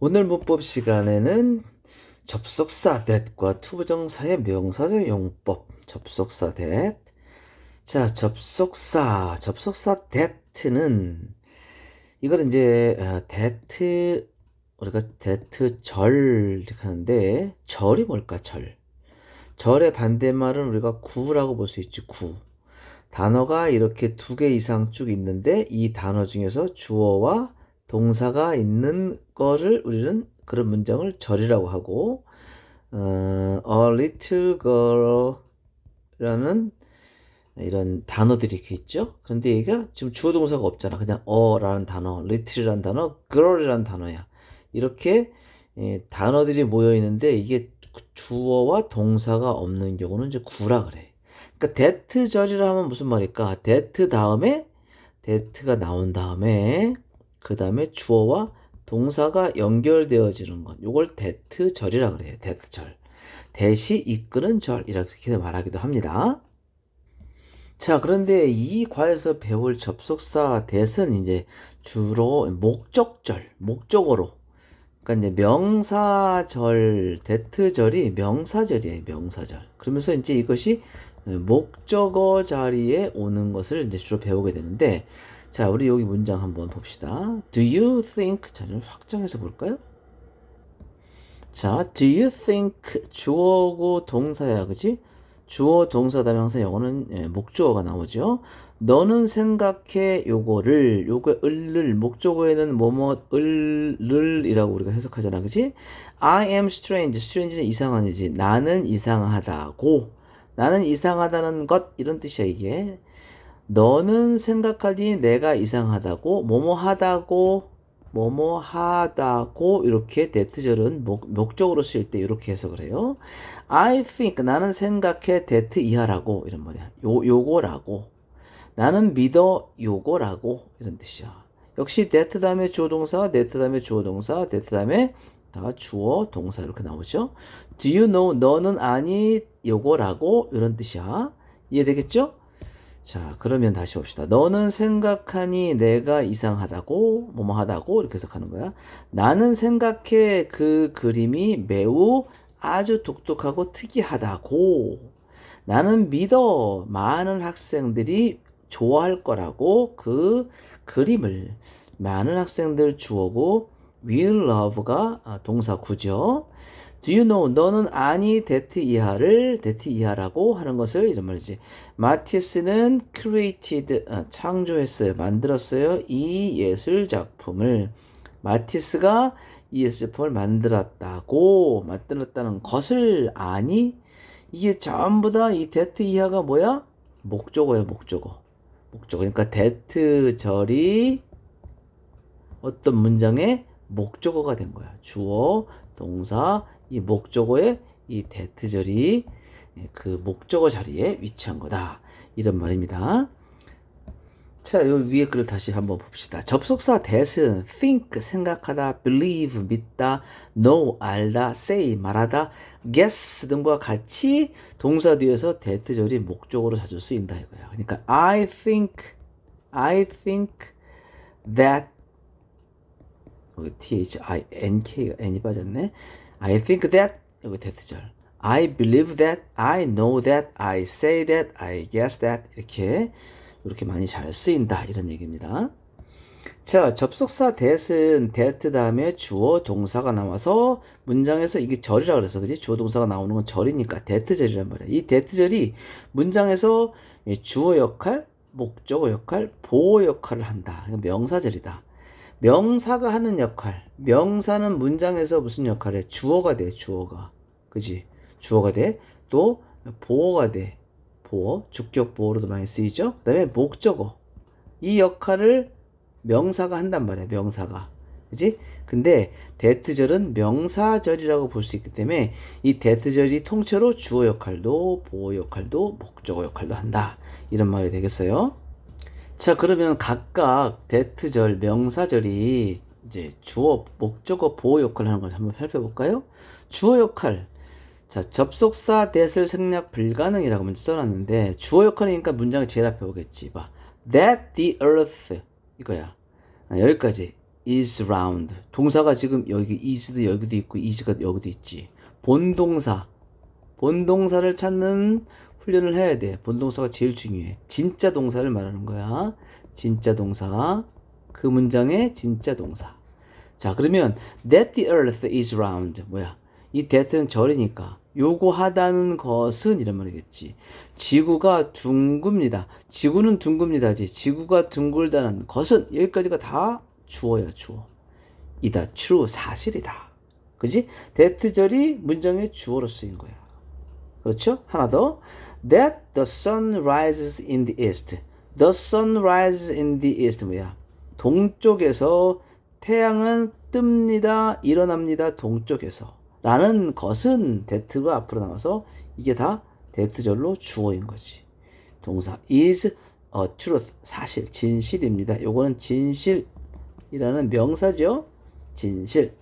오늘 문법 시간에는 접속사 that과 투부정사의 명사적 용법 접속사 that. 자 접속사 접속사 that는 이걸 이제 어, that 우리가 that 절 이렇게 하는데 절이 뭘까 절? 절의 반대말은 우리가 구라고 볼 수 있지 구. 단어가 이렇게 두 개 이상 쭉 있는데 이 단어 중에서 주어와 동사가 있는 거를 우리는 그런 문장을 절이라고 하고 어, a little girl라는 이런 단어들이 이렇게 있죠. 그런데 얘가 지금 주어 동사가 없잖아. 그냥 어라는 단어, little이라는 단어, girl이라는 단어야. 이렇게 예, 단어들이 모여 있는데 이게 주어와 동사가 없는 경우는 이제 구라 그래. 그러니까 that 절이라 하면 무슨 말일까? that 다음에 that가 나온 다음에 그 다음에 주어와 동사가 연결되어지는 것. 요걸 that 절이라 그래요. that 절. 대시 이끄는 절 이렇게 말하기도 합니다. 자, 그런데 이 과에서 배울 접속사 that은 이제 주로 목적절, 목적어로. 그러니까 이제 명사절, that절이 명사절이에요. 명사절. 그러면서 이제 이것이 목적어 자리에 오는 것을 이제 주로 배우게 되는데 자, 우리 여기 문장 한번 봅시다. Do you think 자, 좀 확장해서 볼까요? 자, do you think 주어고 동사야, 그지? 주어 동사 다명사 영어는 예, 목적어가 나오죠. 너는 생각해 요거를 요거 을를 목적어에는 뭐뭐 을를이라고 우리가 해석하잖아, 그지? I am strange. strange는 이상한이지. 나는 이상하다고. 나는 이상하다는 것 이런 뜻이야 이게. 너는 생각하니 내가 이상하다고 뭐뭐 하다고 뭐뭐 하다고 이렇게 대트절은 목, 목적으로 쓸때 이렇게 해석을 해요. I think 나는 생각해 대트 이하라고 이런 말이야. 요 요거라고 나는 믿어 요거라고 이런 뜻이야. 역시 that 다음에 주어 동사, that 다음에 주어 동사, that 다음에 다 주어 동사 이렇게 나오죠. Do you know 너는 아니 요거라고 이런 뜻이야. 이해되겠죠? 자, 그러면 다시 봅시다. 너는 생각하니 내가 이상하다고, 뭐뭐 하다고, 이렇게 해석하는 거야. 나는 생각해 그 그림이 매우 아주 독특하고 특이하다고. 나는 믿어 많은 학생들이 좋아할 거라고 그 그림을 많은 학생들 주어고 will love가 아, 동사 구죠. Do you know? 너는 아니 that 이하를 that 이하라고 하는 것을 이런 말이지. 마티스는 created 어, 창조했어요, 만들었어요 이 예술 작품을 마티스가 이 예술 작품을 만들었다고 만들었다는 것을 아니 이게 전부 다이 that 이하가 뭐야? 목적어야 목적어. 목적어. 그러니까 that 절이 어떤 문장의 목적어가 된 거야. 주어, 동사, 이 목적어의 이 대트절이 그 목적어 자리에 위치한 거다. 이런 말입니다. 자, 요 위에 글을 다시 한번 봅시다. 접속사 that은 think 생각하다, believe 믿다, know 알다, say 말하다, guess 등과 같이 동사 뒤에서 that절이 목적어로 자주 쓰인다 이거야. 그러니까 I think, I think that 여기 T H I N K가 N이 빠졌네. I think that 여기 that절. I believe that, I know that, I say that, I guess that 이렇게 이렇게 많이 잘 쓰인다 이런 얘기입니다. 자, 접속사 that은 that 다음에 주어 동사가 나와서 문장에서 이게 절이라 그래서 그지? 주어 동사가 나오는 건 절이니까 that 절이란 말이야. 이 that 절이 문장에서 주어 역할, 목적어 역할, 보호 역할을 한다. 명사절이다. 명사가 하는 역할. 명사는 문장에서 무슨 역할을 해? 주어가 돼, 주어가. 그지? 주어가 돼. 또 보어가 돼. 보어. 주격 보어로도 많이 쓰이죠. 그 다음에 목적어. 이 역할을 명사가 한단 말이야, 명사가. 그지? 근데 대트절은 명사절이라고 볼 수 있기 때문에 이 대트절이 통째로 주어 역할도 보어 역할도 목적어 역할도 한다. 이런 말이 되겠어요. 자, 그러면 각각 대트절, 명사절이 이제 주어, 목적어, 보호 역할을 하는 걸 한번 살펴볼까요? 주어 역할. 자, 접속사 that을 생략 불가능이라고 먼저 써놨는데 주어 역할이니까 문장이 제일 앞에 오겠지. 봐. That the earth 이거야. 아, 여기까지. is round. 동사가 지금 여기 is도 여기도 있고 is가 여기도 있지. 본동사. 본동사를 찾는 훈련을 해야 돼. 본동사가 제일 중요해. 진짜 동사를 말하는 거야. 진짜 동사. 그 문장의 진짜 동사. 자, 그러면 that the earth is round. 뭐야? 이 that는 절이니까 요구하다는 것은 이런 말이겠지. 지구가 둥굽니다. 지구는 둥굽니다지. 지구가 둥글다는 것은 여기까지가 다 주어야 주어. 이다 true 사실이다. 그지? that 절이 문장의 주어로 쓰인 거야. 그렇죠? 하나 더. That the sun rises in the east. The sun rises in the east 뭐야? 동쪽에서 태양은 뜹니다. 일어납니다. 동쪽에서. 라는 것은 that가 앞으로 나와서 이게 다 that절로 주어인 거지. 동사 is a truth 사실 진실입니다. 요거는 진실이라는 명사죠. 진실.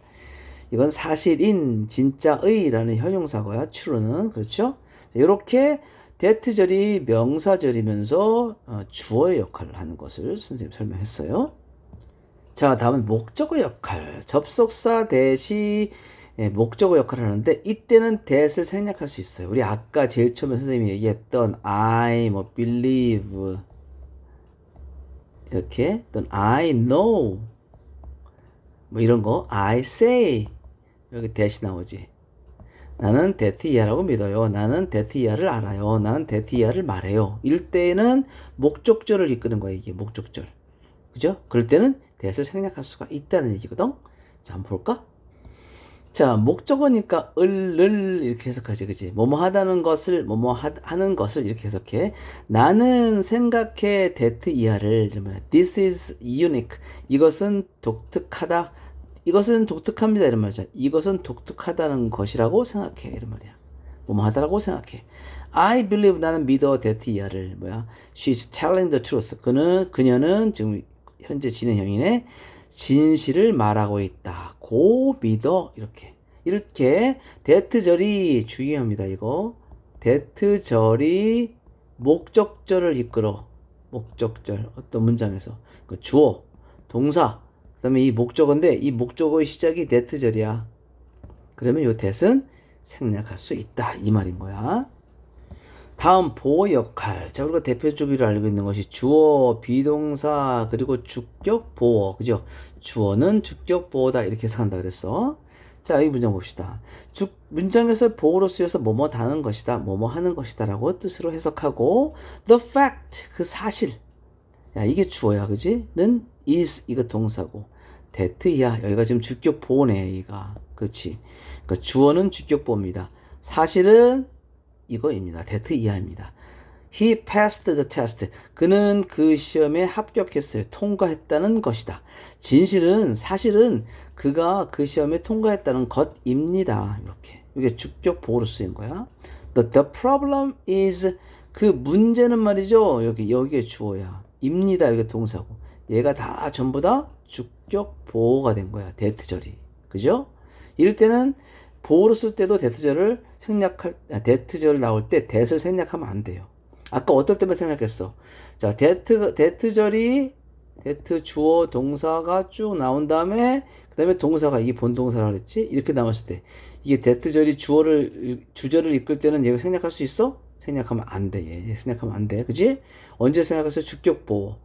이건 사실인 진짜의라는 형용사고요. true는 그렇죠. 이렇게 that절이 명사절이면서 어, 주어의 역할을 하는 것을 선생님 설명했어요. 자, 다음은 목적어 역할. 접속사 대시 예, 목적어 역할을 하는데 이때는 that을 생략할 수 있어요. 우리 아까 제일 처음에 선생님이 얘기했던 I, 뭐 believe 이렇게 또는 I know 뭐 이런 거 I say 여기 that이 나오지. 나는 이하라고 믿어요. 나는 이하를 알아요. 나는 이하를 말해요. 이럴 때는 목적절을 이끄는 거야 이게 목적절. 그죠? 그럴 때는 that을 생략할 수가 있다는 얘기거든. 자, 한번 볼까? 자, 목적어니까 을을 이렇게 해석하지, 그지? 뭐뭐 하다는 것을, 뭐뭐 하, 하는 것을 이렇게 해석해. 나는 생각해, 이하를, 이러면, this is unique. 이것은 독특하다. 이것은 독특합니다. 이런 말이죠. 이것은 독특하다는 것이라고 생각해. 이런 말이야. 뭐뭐 하다라고 생각해. I believe 나는 믿어, that 이하를, 뭐야. She's telling the truth. 그는, 그녀는 지금 현재 진행형이네. 진실을 말하고 있다. 고 믿어 이렇게 이렇게 대트절이 중요합니다. 이거 대트절이 목적절을 이끌어 목적절 어떤 문장에서 그 주어 동사 그 다음에 이 목적어인데 이 목적어의 시작이 대트절이야. 그러면 요 대은 생략할 수 있다 이 말인 거야. 다음 보호 역할. 자, 우리가 대표적으로 알고 있는 것이 주어, 비동사, 그리고 주격 보호. 그죠? 주어는 주격 보호다. 이렇게 해석한다 그랬어. 자, 이 문장 봅시다. 주, 문장에서 보호로 쓰여서 뭐뭐 다는 것이다. 뭐뭐 하는 것이다. 라고 뜻으로 해석하고, the fact, 그 사실. 야, 이게 주어야. 그지? 는 is, 이거 동사고. that야. 여기가 지금 주격 보호네, 얘가. 그렇지. 그러니까 주어는 주격 보호입니다. 사실은 이거입니다. 대트 이하입니다. He passed the test. 그는 그 시험에 합격했어요. 통과했다는 것이다. 진실은 사실은 그가 그 시험에 통과했다는 것입니다. 이렇게 이게 주격 보호로 쓰인 거야. The, the problem is 그 문제는 말이죠. 여기 여기에 주어야. 입니다. 이게 동사고. 얘가 다 전부 다 주격 보호가 된 거야. 대트절이. 그죠? 이럴 때는 보호로 쓸 때도 대트절을 생략할 아, 대트절 나올 때 대를 생략하면 안 돼요. 아까 어떨 때만 생략했어. 자, 대트 대트절이 대트 주어 동사가 쭉 나온 다음에 그다음에 동사가 이게 본동사라 그랬지? 이렇게 나왔을 때 이게 대트절이 주어를 주절을 이끌 때는 얘가 생략할 수 있어? 생략하면 안 돼. 얘 생략하면 안 돼. 그지? 언제 생략했어? 주격 보호.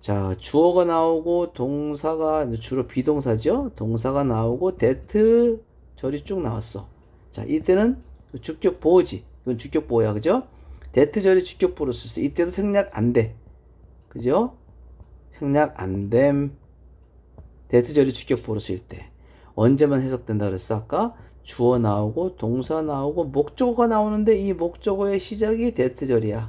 자, 주어가 나오고 동사가 주로 비동사죠. 동사가 나오고 대트 절이 쭉 나왔어. 자, 이때는 주격 보호지. 이건 주격 보호야. 그죠? 대트절이 주격 보호로 쓸 수. 이때도 생략 안 돼. 그죠? 생략 안 됨. 대트절이 주격 보호로 쓸 때. 언제만 해석된다 그랬어? 아까 주어 나오고 동사 나오고 목적어가 나오는데 이 목적어의 시작이 대트절이야.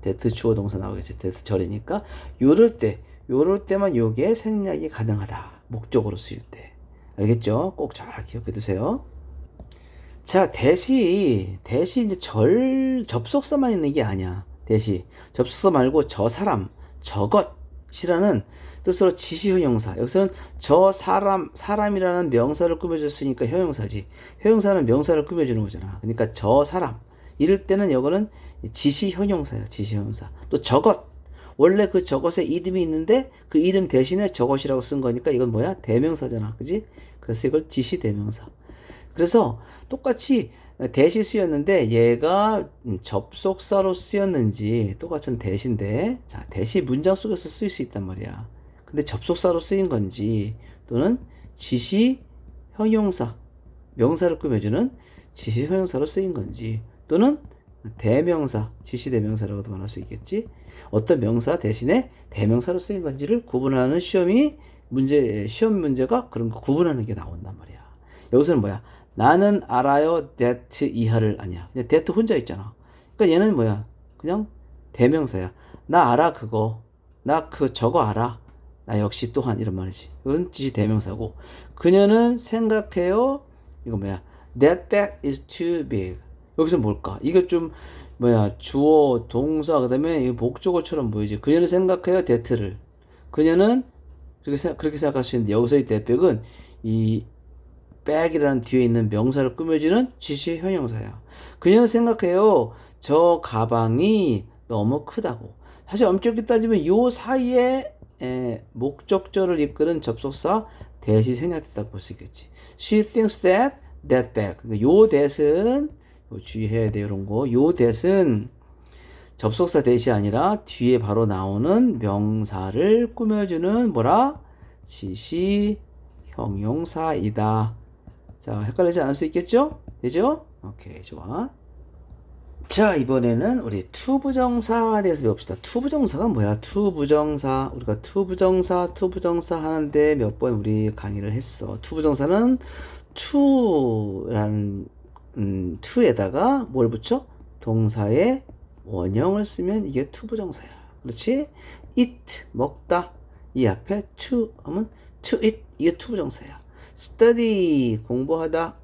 대트 주어 동사 나오겠지. 대트절이니까 요럴 때 요럴 때만 요게 생략이 가능하다. 목적어로 쓰일 때. 알겠죠? 꼭 잘 기억해 두세요. 자, 대시, 대시 이제 절, 접속사만 있는 게 아니야. 대시. 접속사 말고 저 사람, 저것 이라는 뜻으로 지시 형용사. 여기서는 저 사람, 사람이라는 명사를 꾸며줬으니까 형용사지. 형용사는 명사를 꾸며주는 거잖아. 그러니까 저 사람. 이럴 때는 이거는 지시 형용사야. 지시 형용사. 또 저것. 원래 그 저것에 이름이 있는데 그 이름 대신에 저것이라고 쓴 거니까 이건 뭐야? 대명사잖아. 그지? 그래서 이걸 지시 대명사. 그래서 똑같이 대시 쓰였는데 얘가 음, 접속사로 쓰였는지 똑같은 대시인데 자 대시 문장 속에서 쓰일 수 있단 말이야. 근데 접속사로 쓰인 건지 또는 지시 형용사 명사를 꾸며주는 지시 형용사로 쓰인 건지 또는 대명사 지시 대명사라고도 말할 수 있겠지. 어떤 명사 대신에 대명사로 쓰인 건지를 구분하는 시험이 문제 시험 문제가 그런 거 구분하는 게 나온단 말이야. 여기서는 뭐야? 나는 알아요 that 이하를 아니야. 그냥 that 혼자 있잖아. 그러니까 얘는 뭐야? 그냥 대명사야. 나 알아 그거. 나 그 저거 알아. 나 역시 또한 이런 말이지. 이건 지시 대명사고. 그녀는 생각해요. 이거 뭐야? That bag is too big. 여기서 뭘까? 이게 좀 뭐야? 주어, 동사 그다음에 이 목적어처럼 보이지. 그녀는 생각해요 that를. 그녀는 그렇게 생각, 그렇게 생각할 수 있는데 여기서 이 that bag은 이 bag이라는 뒤에 있는 명사를 꾸며주는 지시 형용사야. 그녀는 생각해요. 저 가방이 너무 크다고. 사실 엄격히 따지면 요 사이에 에, 목적절을 이끄는 접속사 대시 생략됐다고 볼 수 있겠지. She thinks that that bag. 그러니까 요 that은 요 주의해야 돼요 이런 거. 요 that은 접속사 대시 아니라 뒤에 바로 나오는 명사를 꾸며주는 뭐라? 지시 형용사이다. 자, 헷갈리지 않을 수 있겠죠? 되죠? 오케이, 좋아. 자, 이번에는 우리 투부정사에 대해서 배웁시다. 투부정사가 뭐야? 투부정사. 우리가 투부정사, 투부정사 하는데 몇 번 우리 강의를 했어. 투부정사는 투라는, 음, 투에다가 뭘 붙여? 동사의 원형을 쓰면 이게 투부정사야. 그렇지? eat, 먹다. 이 앞에 to 하면 to eat. 이게 투부정사야. Study, 공부하다.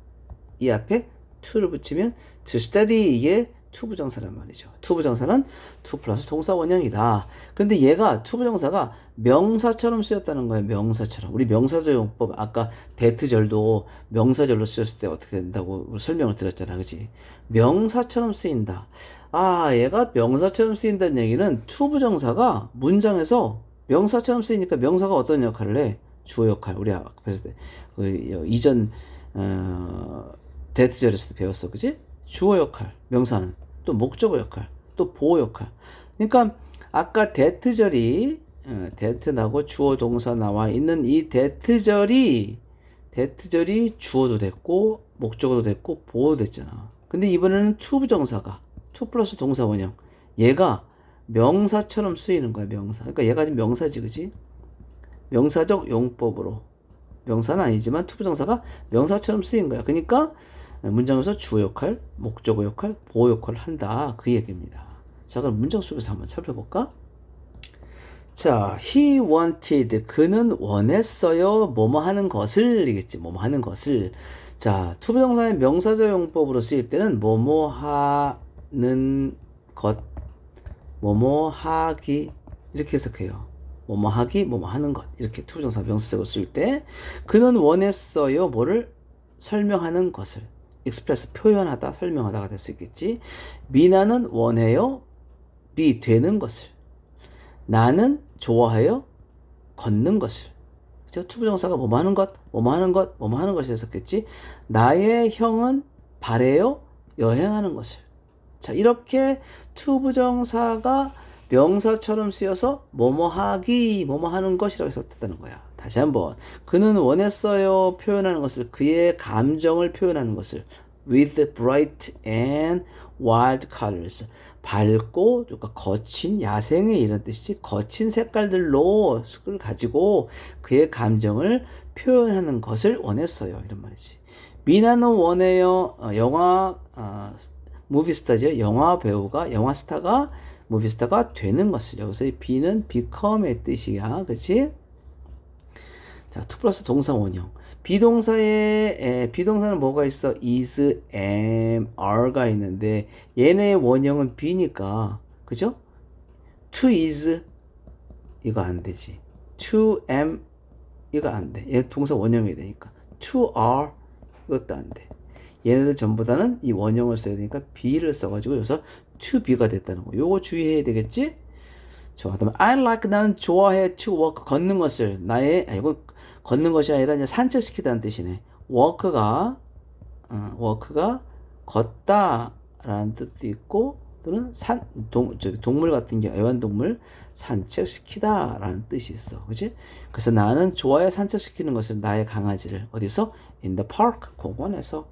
이 앞에 to를 붙이면 to study 이게 투부정사란 말이죠. 투부정사는 to 플러스 동사 원형이다. 근데 얘가 투부정사가 명사처럼 쓰였다는 거예요. 명사처럼. 우리 명사절 용법 아까 대트절도 명사절로 쓰였을 때 어떻게 된다고 설명을 드렸잖아. 그지? 명사처럼 쓰인다. 아, 얘가 명사처럼 쓰인다는 얘기는 투부정사가 문장에서 명사처럼 쓰이니까 명사가 어떤 역할을 해? 주어 역할. 우리 아까 때. 그 이전 어, 대트절에서도 배웠어. 그지? 주어 역할, 명사는 또 목적어 역할, 또 보호 역할. 그러니까 아까 대트절이 어, 대트 나고 주어 동사 나와 있는 이 대트절이 대트절이 주어도 됐고 목적어도 됐고 보호도 됐잖아. 근데 이번에는 투 부정사가 투 플러스 동사 원형 얘가 명사처럼 쓰이는 거야 명사. 그러니까 얘가 지금 명사지 그지? 명사적 용법으로 명사는 아니지만 투부정사가 명사처럼 쓰인 거야. 그러니까 문장에서 주어 역할, 목적어 역할, 보호 역할을 한다. 그 얘기입니다. 자, 그럼 문장 속에서 한번 살펴볼까? 자, he wanted. 그는 원했어요. 뭐뭐 하는 것을. 이겠지. 뭐뭐 하는 것을. 자, 투부정사의 명사적 용법으로 쓰일 때는 뭐뭐 하는 것, 뭐뭐 하기. 이렇게 해석해요. 뭐뭐 하기, 뭐뭐 하는 것. 이렇게 투부정사 명사적으로 쓸 때, 그는 원했어요. 뭐를 설명하는 것을. 익스프레스 표현하다, 설명하다가 될 수 있겠지. 미나는 원해요. 미 되는 것을. 나는 좋아해요. 걷는 것을. 그죠? 투부정사가 뭐뭐 하는 것, 뭐뭐 하는 것, 뭐뭐 하는 것이 했었겠지. 나의 형은 바래요. 여행하는 것을. 자, 이렇게 투부정사가 명사처럼 쓰여서 뭐뭐 하기, 뭐뭐 하는 것이라고 해석됐다는 거야. 다시 한번. 그는 원했어요. 표현하는 것을, 그의 감정을 표현하는 것을 with bright and wild colors. 밝고, 그러니까 거친, 야생의 이런 뜻이지. 거친 색깔들로 을 가지고 그의 감정을 표현하는 것을 원했어요. 이런 말이지. 미나는 원해요. 어, 영화, 어, 무비스타죠. 영화 배우가, 영화 스타가 무비스타가 되는 것을 여기서 이 be는 become의 뜻이야. 그치? 자, to 플러스 동사 원형. 비동사에, 에, 비동사는 뭐가 있어? is, am, are가 있는데, 얘네의 원형은 be니까, 그죠? to is, 이거 안 되지. to am, 이거 안 돼. 얘 동사 원형이 되니까. to are, 이것도 안 돼. 얘네들 전부 다는 이 원형을 써야 되니까 be를 써가지고 여기서 to be가 됐다는 거. 요거 주의해야 되겠지? 좋아. 그다음에 I like 나는 좋아해 to walk 걷는 것을 나의 아, 이거 걷는 것이 아니라 이제 산책시키다는 뜻이네. walk가 어, walk가 걷다라는 뜻도 있고 또는 산 동, 동물 같은 경우 애완동물 산책시키다라는 뜻이 있어. 그지? 그래서 나는 좋아해 산책시키는 것을 나의 강아지를 어디서? in the park 공원에서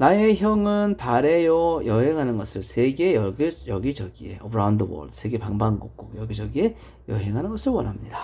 나의 형은 바래요 여행하는 것을 세계 여기 여기저기에 around the world 세계 방방곡곡 여기저기에 여행하는 것을 원합니다.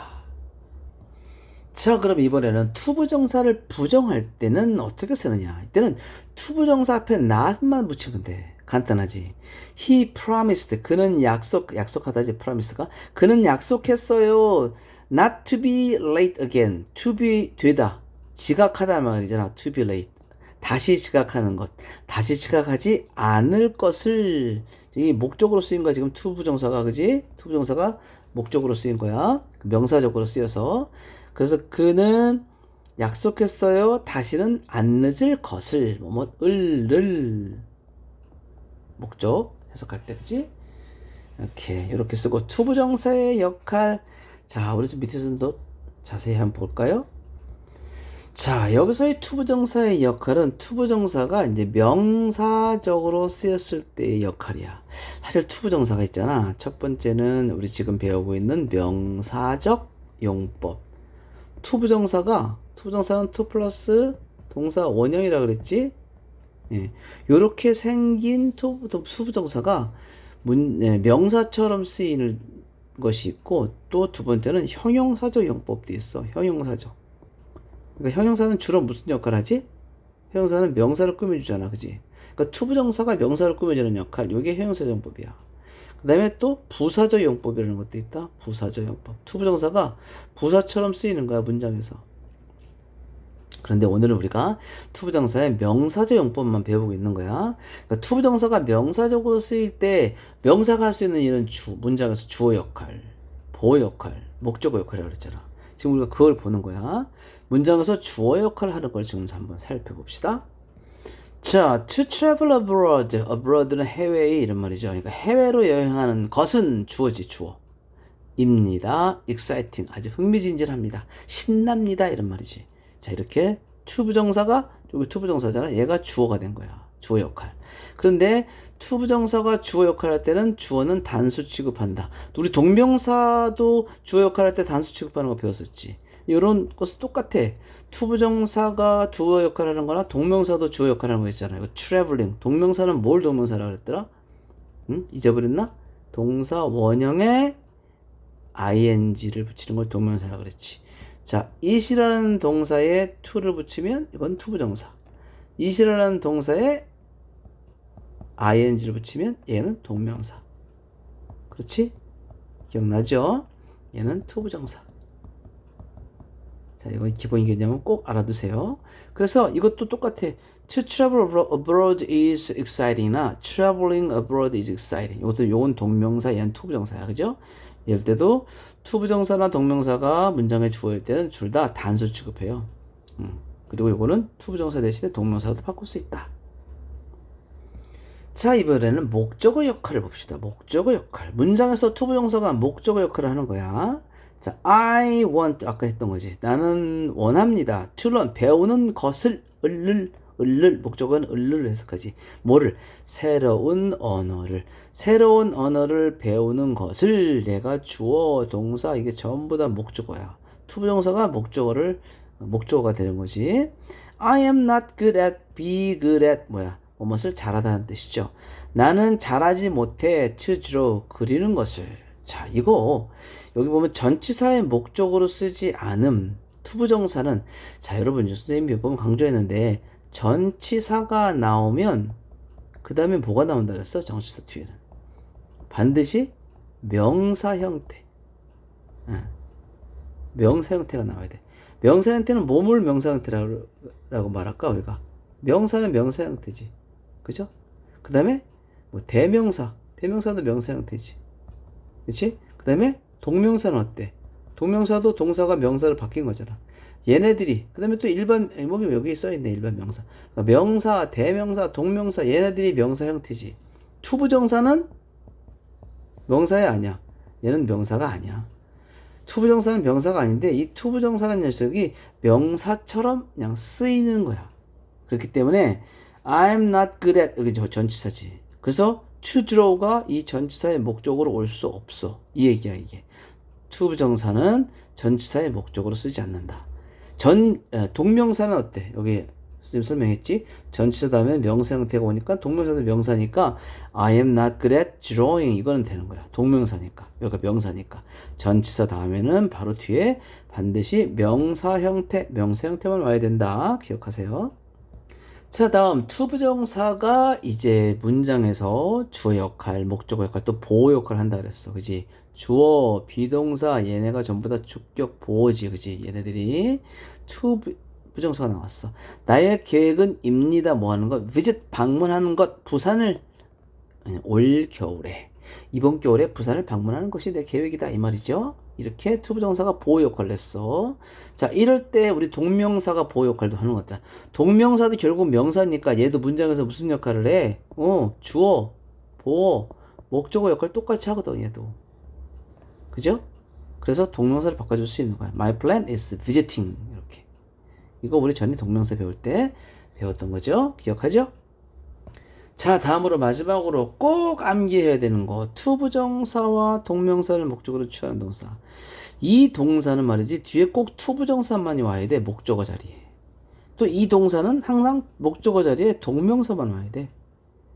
자, 그럼 이번에는 투부정사를 부정할 때는 어떻게 쓰느냐? 이때는 투부정사 앞에 not만 붙이면 돼. 간단하지. He promised. 그는 약속, 약속하다지, promise가. 그는 약속했어요. Not to be late again. To be 되다. 지각하다 말이잖아. To be late. 다시 지각하는 것. 다시 지각하지 않을 것을. 이 목적으로 쓰인 거야. 지금 투부정사가, 그지? 투부정사가 목적으로 쓰인 거야. 명사적으로 쓰여서. 그래서 그는 약속했어요. 다시는 안 늦을 것을 뭐뭐 을를 목적 해석할 때 그지? 이렇게 이렇게 쓰고 투부정사의 역할 자 우리 좀 밑에서 좀 더 자세히 한번 볼까요? 자 여기서의 투부정사의 역할은 투부정사가 이제 명사적으로 쓰였을 때의 역할이야. 사실 투부정사가 있잖아. 첫 번째는 우리 지금 배우고 있는 명사적 용법. 투부정사가 투부정사는 투 플러스 동사 원형이라 그랬지? 예. 요렇게 생긴 투, 투부정사가 문, 예, 명사처럼 쓰이는 것이 있고 또 두 번째는 형용사적 용법도 있어. 형용사적. 그러니까 형용사는 주로 무슨 역할을 하지? 형용사는 명사를 꾸며주잖아. 그지? 그러니까 투부정사가 명사를 꾸며주는 역할. 요게 형용사 용법이야. 그 다음에 또 부사적 용법이라는 것도 있다. 부사적 용법. 투부정사가 부사처럼 쓰이는 거야, 문장에서. 그런데 오늘은 우리가 투부정사의 명사적 용법만 배우고 있는 거야. 그러니까 투부정사가 명사적으로 쓰일 때 명사가 할 수 있는 일은 주, 문장에서 주어 역할, 보호 역할, 목적어 역할이라고 그랬잖아. 지금 우리가 그걸 보는 거야. 문장에서 주어 역할을 하는 걸 지금 한번 살펴봅시다. 자, to travel abroad. abroad는 해외에 이런 말이죠. 그러니까 해외로 여행하는 것은 주어지 주어. 입니다. exciting. 아주 흥미진진합니다. 신납니다. 이런 말이지. 자, 이렇게 to 부정사가 여기 to 부정사잖아. 얘가 주어가 된 거야. 주어 역할. 그런데 to 부정사가 주어 역할 할 때는 주어는 단수 취급한다. 우리 동명사도 주어 역할 할 때 단수 취급하는 거 배웠었지. 이런 것은 똑같아. 투부정사가 주어 역할을 하는 거나 동명사도 주어 역할을 하는 거 있잖아요. 이거 traveling. 동명사는 뭘 동명사라고 그랬더라? 응? 잊어버렸나? 동사 원형에 ing를 붙이는 걸 동명사라고 그랬지. 자, it이라는 동사에 to를 붙이면 이건 투부정사. it이라는 동사에 ing를 붙이면 얘는 동명사. 그렇지? 기억나죠? 얘는 투부정사. 자, 이건 기본 개념은 꼭 알아두세요. 그래서 이것도 똑같아. To travel abroad is exciting나 traveling abroad is exciting. 이것도 요건 동명사, 얘는 투부정사야. 그죠? 이럴 때도 투부정사나 동명사가 문장에 주어일 때는 둘 다 단수 취급해요. 음. 그리고 요거는 투부정사 대신에 동명사도 바꿀 수 있다. 자, 이번에는 목적어 역할을 봅시다. 목적어 역할. 문장에서 투부정사가 목적어 역할을 하는 거야. 자, I want 아까 했던 거지. 나는 원합니다. to learn 배우는 것을 을를 을를 목적은 을를 해석하지. 뭐를 새로운 언어를 새로운 언어를 배우는 것을 내가 주어 동사 이게 전부 다 목적어야. 투부정사가 목적어를 목적어가 되는 거지. I am not good at be good at 뭐야? 뭐뭇을 잘하다는 뜻이죠. 나는 잘하지 못해 to draw 그리는 것을. 자, 이거 여기 보면 전치사의 목적으로 쓰지 않음 투부정사는 자 여러분 선생님이 몇 번 강조했는데 전치사가 나오면 그 다음에 뭐가 나온다 그랬어? 정치사 뒤에는. 반드시 명사 형태. 명사 형태가 나와야 돼. 명사 형태는 몸을 명사 형태라고 말할까 우리가? 명사는 명사 형태지. 그죠? 그 다음에 뭐 대명사. 대명사도 명사 형태지 그치 그 다음에 동명사는 어때? 동명사도 동사가 명사를 바뀐 거잖아. 얘네들이 그 다음에 또 일반 목이 여기 써 있네 일반 명사 그러니까 명사 대명사 동명사 얘네들이 명사 형태지 투부정사는 명사야 아니야 얘는 명사가 아니야. 투부정사는 명사가 아닌데 이 투부정사라는 녀석이 명사처럼 그냥 쓰이는 거야. 그렇기 때문에 I'm not good at 여기 저 전치사지. 그래서 draw가 이 전치사의 목적으로 올 수 없어. 이 얘기야 이게. 투부정사는 전치사의 목적으로 쓰지 않는다. 전 에, 동명사는 어때? 여기 선생님 설명했지? 전치사 다음에 명사 형태가 오니까 동명사도 명사니까 I am not good at drawing 이거는 되는 거야. 동명사니까. 여기가 명사니까. 전치사 다음에는 바로 뒤에 반드시 명사 형태, 명사 형태만 와야 된다. 기억하세요. 자, 다음 투부정사가 이제 문장에서 주어 역할, 목적어 역할, 또 보호 역할을 한다 그랬어. 그지? 주어, 비동사 얘네가 전부 다 주격 보호지. 그지? 얘네들이 투부정사가 나왔어. 나의 계획은 입니다. 뭐 하는 것? visit 방문하는 것. 부산을 올 겨울에 이번 겨울에 부산을 방문하는 것이 내 계획이다 이 말이죠. 이렇게 투부정사가 보호 역할을 했어. 자, 이럴 때 우리 동명사가 보호 역할도 하는 거다. 동명사도 결국 명사니까 얘도 문장에서 무슨 역할을 해? 어, 주어, 보호, 목적어 역할 똑같이 하거든, 얘도. 그죠? 그래서 동명사를 바꿔줄 수 있는 거야. My plan is visiting. 이렇게. 이거 우리 전에 동명사 배울 때 배웠던 거죠? 기억하죠? 자, 다음으로 마지막으로 꼭 암기해야 되는 거. 투부정사와 동명사를 목적으로 취하는 동사. 이 동사는 말이지, 뒤에 꼭 투부정사만이 와야 돼, 목적어 자리에. 또 이 동사는 항상 목적어 자리에 동명사만 와야 돼.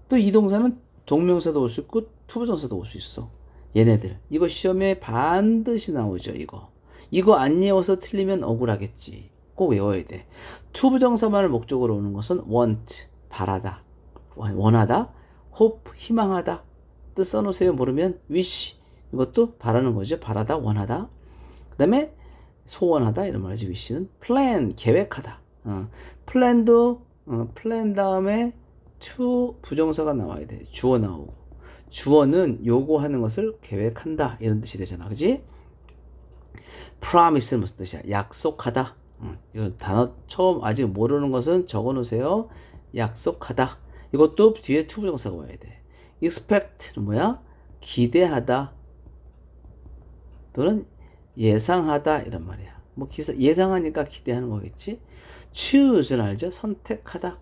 또 이 동사는 동명사도 올 수 있고, 투부정사도 올 수 있어. 얘네들. 이거 시험에 반드시 나오죠, 이거. 이거 안 외워서 틀리면 억울하겠지. 꼭 외워야 돼. 투부정사만을 목적으로 오는 것은 want, 바라다. 원하다, hope, 희망하다. 뜻 써놓으세요. 모르면 wish. 이것도 바라는 거죠. 바라다, 원하다. 그 다음에 소원하다. 이런 말이지. wish는 plan, 계획하다. 어, plan도, 어, plan 다음에 to 부정사가 나와야 돼. 주어 나오고. 주어는 요구하는 것을 계획한다. 이런 뜻이 되잖아. 그지? promise는 무슨 뜻이야? 약속하다. 음, 이 단어 처음 아직 모르는 것은 적어 놓으세요. 약속하다. 이것도 뒤에 투부정사가 와야 돼. expect는 뭐야? 기대하다 또는 예상하다 이런 말이야. 뭐 기사, 예상하니까 기대하는 거겠지. choose는 알죠? 선택하다.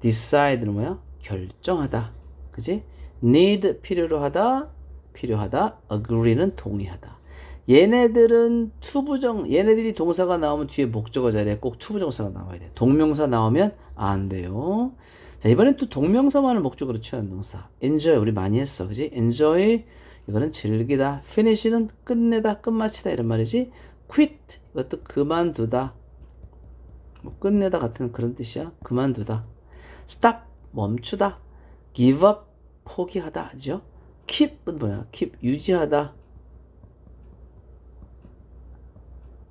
decide는 뭐야? 결정하다. 그지? need 필요로 하다. 필요하다. agree는 동의하다. 얘네들은 투부정, 얘네들이 동사가 나오면 뒤에 목적어 자리에 꼭 투부정사가 나와야 돼. 동명사 나오면 안 돼요. 자, 이번엔 또 동명사만을 목적으로 취한 동사. enjoy 우리 많이 했어. 그지? enjoy 이거는 즐기다. finish는 끝내다, 끝마치다 이런 말이지. quit 이것도 그만두다. 뭐 끝내다 같은 그런 뜻이야. 그만두다. stop 멈추다. give up 포기하다. 죠 keep은 뭐야? keep 유지하다.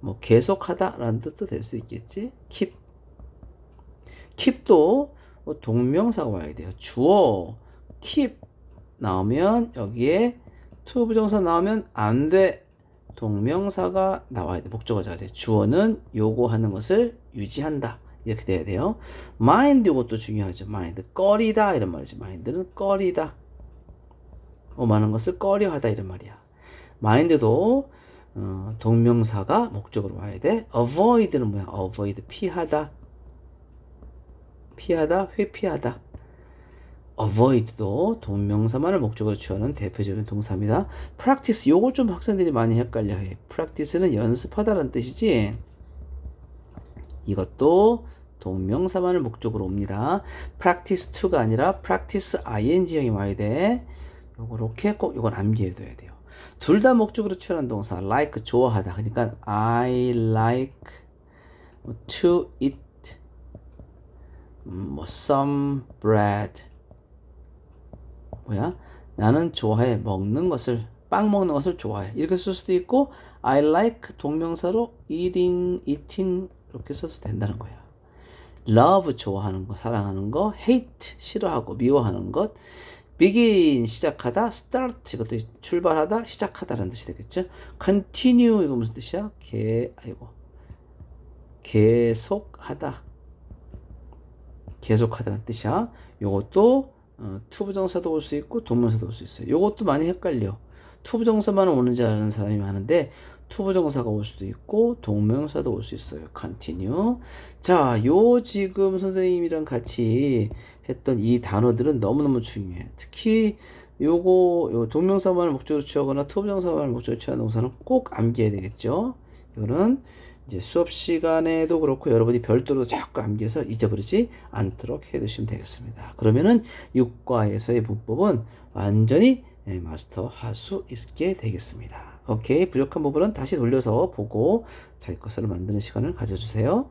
뭐 계속하다라는 뜻도 될 수 있겠지. keep keep도 동명사가 와야 돼요. 주어 keep 나오면 여기에 to 부정사 나오면 안 돼. 동명사가 나와야 돼. 목적어 자야 돼. 주어는 요구하는 것을 유지한다. 이렇게 돼야 돼요. mind 이것도 중요하죠. mind 꺼리다 이런 말이지. mind는 꺼리다. 오만한 것을 꺼려하다 이런 말이야. mind도 어, 동명사가 목적으로 와야 돼. avoid는 뭐야? avoid 피하다. 피하다, 회피하다. avoid도 동명사만을 목적으로 취하는 대표적인 동사입니다. practice 요걸 좀 학생들이 많이 헷갈려 해. practice는 연습하다라는 뜻이지. 이것도 동명사만을 목적으로 옵니다. practice to가 아니라 practice ing형이 와야 돼. 요렇게 꼭 이건 암기해둬야 돼요. 둘 다 목적으로 취하는 동사 like 좋아하다. 그러니까 I like to eat 뭐 some bread 뭐야? 나는 좋아해 먹는 것을 빵 먹는 것을 좋아해 이렇게 쓸 수도 있고 I like 동명사로 eating, eating 이렇게 써도 된다는 거야. love 좋아하는 거, 사랑하는 거, hate 싫어하고 미워하는 것, begin 시작하다, start 이것도 출발하다, 시작하다라는 뜻이 되겠죠. continue 이거 무슨 뜻이야? 개 아이고 계속하다. 계속하다는 뜻이야. 요것도 어, 투부정사도 올 수 있고 동명사도 올 수 있어요. 요것도 많이 헷갈려. 투부정사만 오는 줄 아는 사람이 많은데 투부정사가 올 수도 있고 동명사도 올 수 있어요. continue. 자, 요 지금 선생님이랑 같이 했던 이 단어들은 너무너무 중요해. 특히 요거 요 동명사만을 목적으로 취하거나 투부정사만을 목적으로 취하는 동사는 꼭 암기해야 되겠죠. 이거는 이제 수업 시간에도 그렇고 여러분이 별도로 자꾸 암기해서 잊어버리지 않도록 해 두시면 되겠습니다. 그러면은 육과에서의 문법은 완전히 예, 마스터할 수 있게 되겠습니다. 오케이 부족한 부분은 다시 돌려서 보고 자기 것으로 만드는 시간을 가져주세요.